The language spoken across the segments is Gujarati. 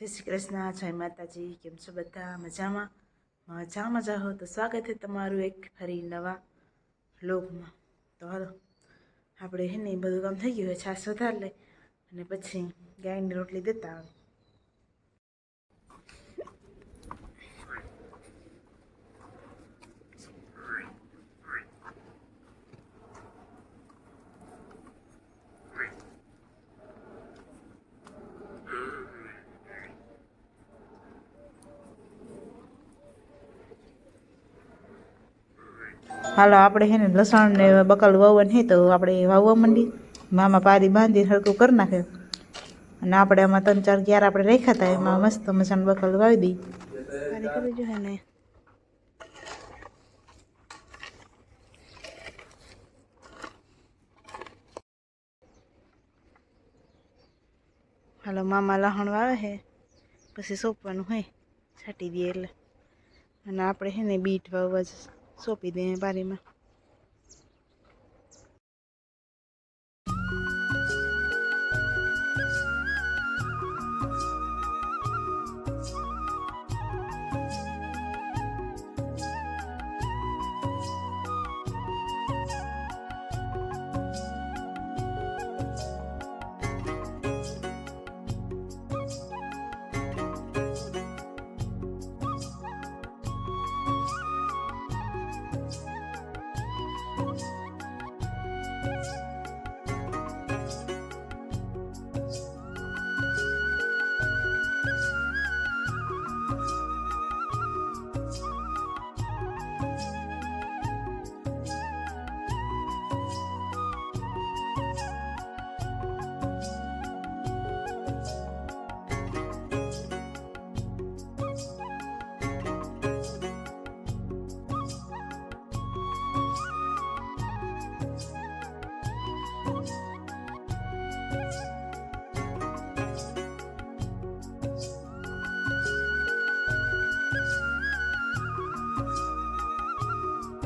જય શ્રી કૃષ્ણ, જય માતાજી, કેમ છો બધા? મજામાં? મજા મજા હો તો સ્વાગત છે તમારું એક ફરી નવા લોકમાં તો હાલો, આપણે હે ને બધું કામ થઈ ગયું હોય, છાશ વધારે લે અને પછી ગાયની રોટલી દેતા આવે. હાલો, આપણે હે ને લસણ ને બકલ વાવવાનું હે તો આપણે વાવવા માંડી મામા પારી બાંધી હરકું કરી નાખે. અને આપણે આમાં ત્રણ ચાર ક્યારે આપણે રાખ્યા હતા એમાં મસ્ત મસાણ બકલ વાવી દઈ કરવી ને? હાલો, મામા લહણ વાવે છે. પછી સોંપવાનું હોય, છાંટી દઈએ એટલે. અને આપણે છે ને બીટ વાવવા જ સોંપી દઈએ બારીમાં.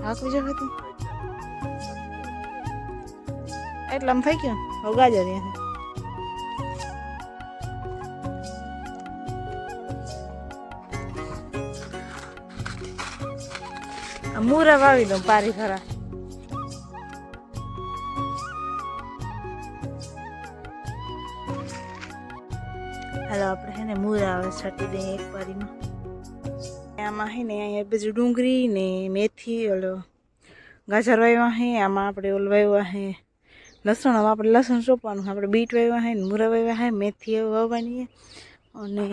હાકવી જો હતી એટલે આમ થઈ ગયો. હવે ગાજર અહીંયા મૂરા વાવી દઉં પારી ખરા. હાલો, આપણે હે ને મૂરા આવે છટી દઈએ એક પારીમાં. આમાં હે ને અહીંયા બીજું ડુંગળી ને મેથી, ઓલો ગાજર વાવ્યા હે, આમાં આપણે ઓલ વાવ્યા હે, લસણ આપણે લસણ ચોપવાનું આપણે બીટ વાવ્યા હે મૂરા વાવ્યા હે, મેથી વાવવાની અને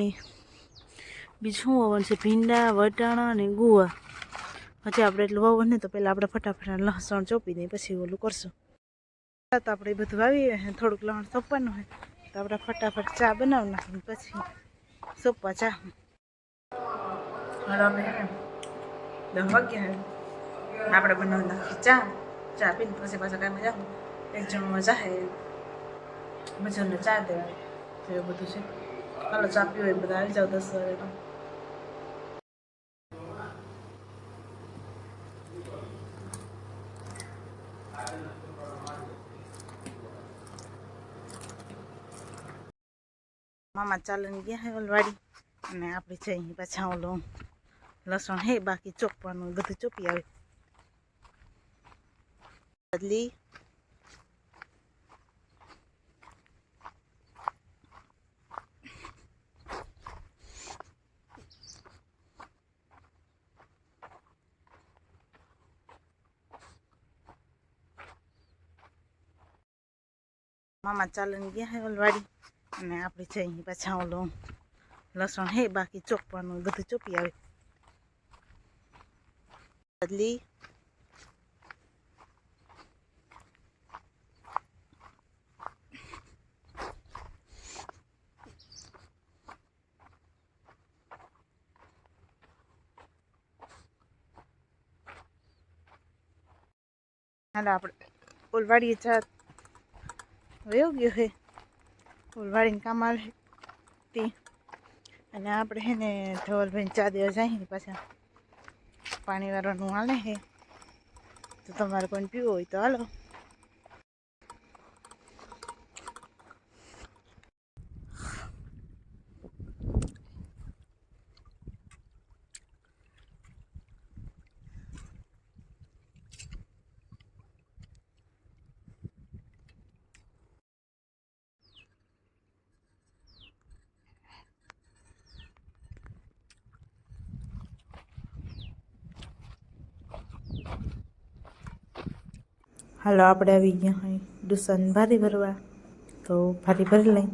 બીજું વાવવાનું છે? ભીંડા, વટાણા અને ગુવા. હજી આપણે એટલું વાવવાનું ને તો પહેલાં આપણે ફટાફટ લસણ ચોપી દઈએ, પછી ઓલું કરશું. તો આપણે બધું વાવીએ હે, થોડુંક લસણ સોંપવાનું હોય તો આપણે ફટાફટ ચા બનાવી નાખીએ પછી સોંપવા ચા. દસ વાગ્યા આપણે બનાવી નાખી ચા. ચા પીને પછી પાછા કામે જાઉં એક જણમાં જાહે બધાને ચા દેવા એવું બધું છે. હાલો, ચા પીવો એ બધા. આવી જાવ દસ વાગે મામા ચાલન ગયા હે ઓલવાડી અને આપણે જઈએ પાછા ઓલો લસણ હે, બાકી ચોપવાનું, બધું ચોપી આવે. બદલી મામા ચાલીને ગયા હે ઓલવાડી અને આપણે જઈએ પાછા ઓલો લસણ હે, બાકી ચોપવાનું, બધું ચોપી આવે. બદલી હાલો, આપણે ઓલવાડીએ ચા વયો ગયો હે. ઓલવાડીને કામ આવે તે. અને આપણે હે ને ધવલભાઈ ચા દેવા જાય ને પાછા. પાણી વાળવાનું હાલે છે. તો તમારે કોઈને પીવું હોય તો હાલો. હાલો, આપણે આવી ગયા હોય ડુસન ભારી ભરવા. તો ભારી ભરી લઈ.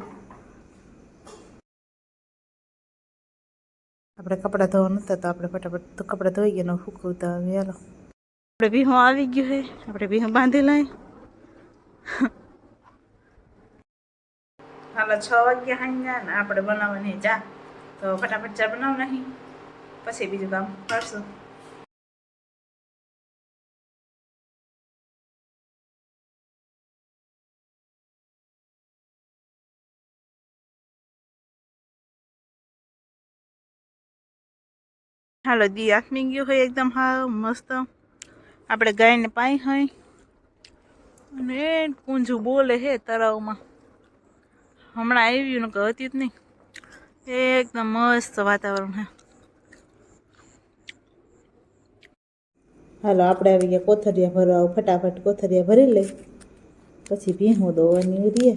આપણે કપડાં ધોવા હતા તો આપણે ફટાફટ તો કપડાં ધોઈ ગયા ફૂકવું ફૂકવતા આવી. હાલો. આપણે બીહો આવી ગયું હે. આપણે બીહો બાંધી લઈ. હાલો, છ વાગ્યા હાઈ ને આપણે બનાવવાની ચા. તો ફટાફટ ચા બનાવ નહીં પછી બીજું કામ કરશું. હાલો, દી આથમી ગયું હોય એકદમ હા મસ્ત. આપણે ગાયને પાઈ હોય અને કુંજું બોલે હે તળાવમાં હમણાં આવ્યું ને હતી જ નહીં. એકદમ મસ્ત વાતાવરણ હે. હાલો, આપણે આવી ગયા કોથરિયા ભરવા, ફટાફટ કોથરિયા ભરી લઈ. પછી ભીહું દોવાની ઉરીએ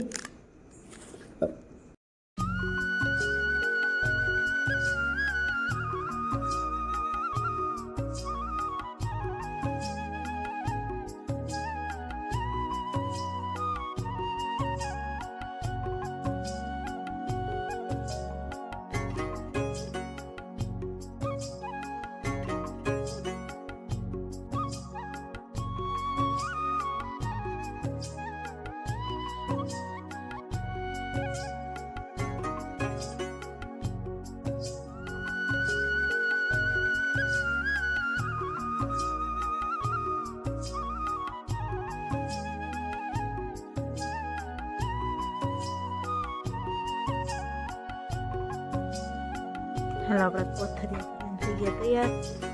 હાલો આપણે કોથરિયા થઈ ગયા તૈયાર.